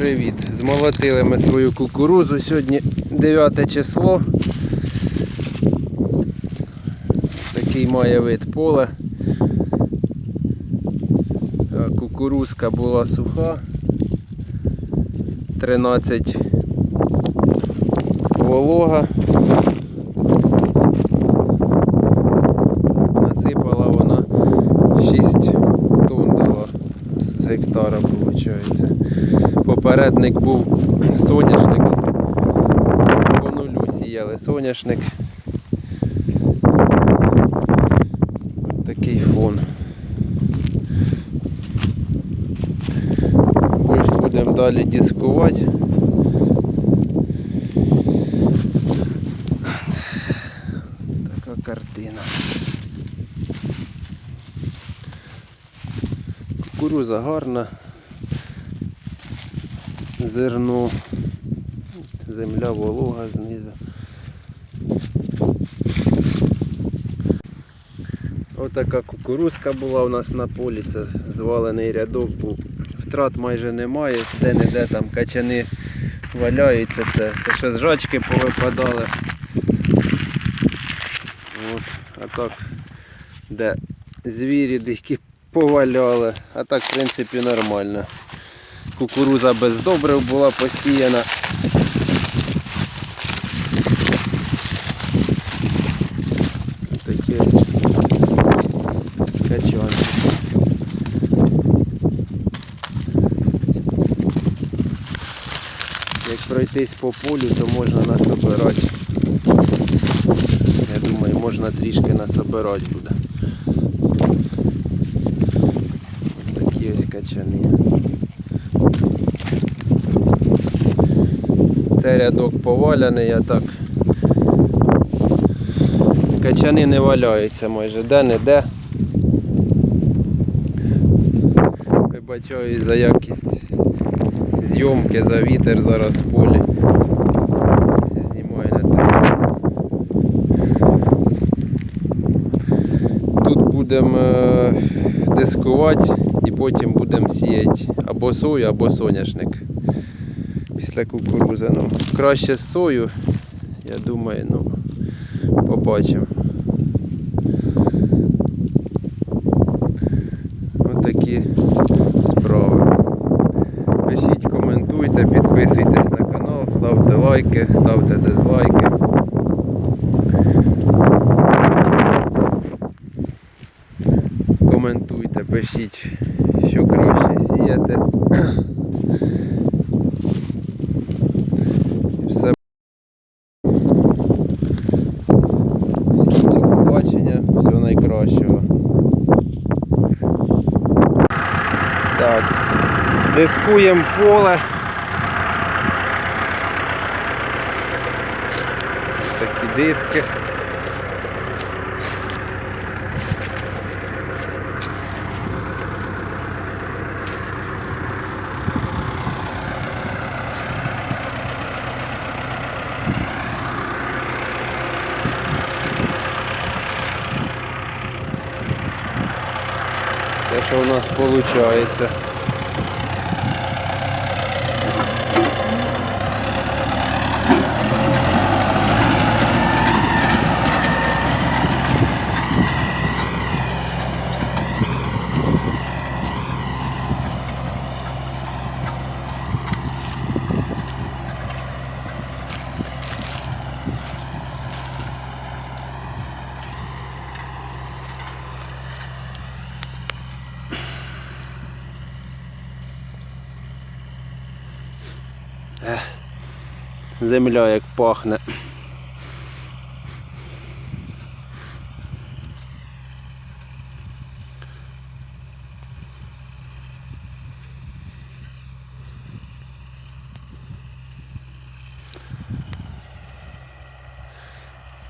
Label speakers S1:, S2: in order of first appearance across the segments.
S1: привіт! Змолотили ми свою кукурузу. Сьогодні 9 число. Такий має вид поле. Кукурузка була суха. 13 волога. Насипала вона 6 тонн з гектара, виходить. Попередник був соняшник. По нулю сіяли соняшник. Такий фон. Будемо далі дискувати. Така картина. Кукуруза гарна. Зерно. Земля волога знизу. Отака кукурузка була у нас на полі, це звалений рядок був. Втрат майже немає, де-не-де там качани валяються, це, це ще жачки повипадали. От, а так, де звірі дикі поваляли, а так в принципі нормально. Кукуруза без добрив була посіяна. Такі ось качанки. Як пройтись по полю, то можна насобирати. Я думаю, можна трішки насобирати буде. Такі ось качани. Це рядок поваляний, а так. Качани не валяються майже де-не-де. Вибачаю за якість зйомки, за вітер зараз в полі. Знімаю на те. Тут будемо е, дискувати і потім будемо сіяти або сою, або соняшник після кукурузи. Ну, краще з сою, я думаю, ну, побачимо. Отакі справи. Пишіть, коментуйте, підписуйтесь на канал, ставте лайки, ставте дизлайки. Коментуйте, пишіть, що краще сіяти. Так, дискуємо поле. Такі диски. Те, що у нас виходить. Земля як пахне.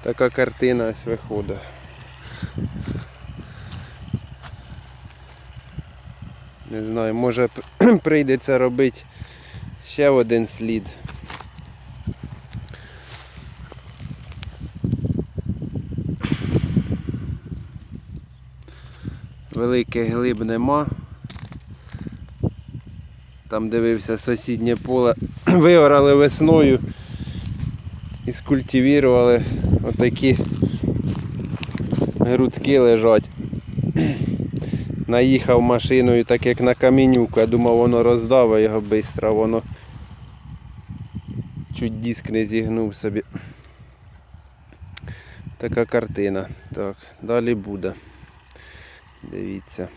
S1: Така картина ось виходить. Не знаю, може прийдеться робити ще один слід. Великих глиб нема. Там дивився сусіднє поле. Виорали весною і скультивірували отакі грудки лежать. Наїхав машиною, так як на камінюку. Я думав, воно роздаве його швидко, воно чуть диск не зігнув собі. Така картина. Так, далі буде. Дивіться.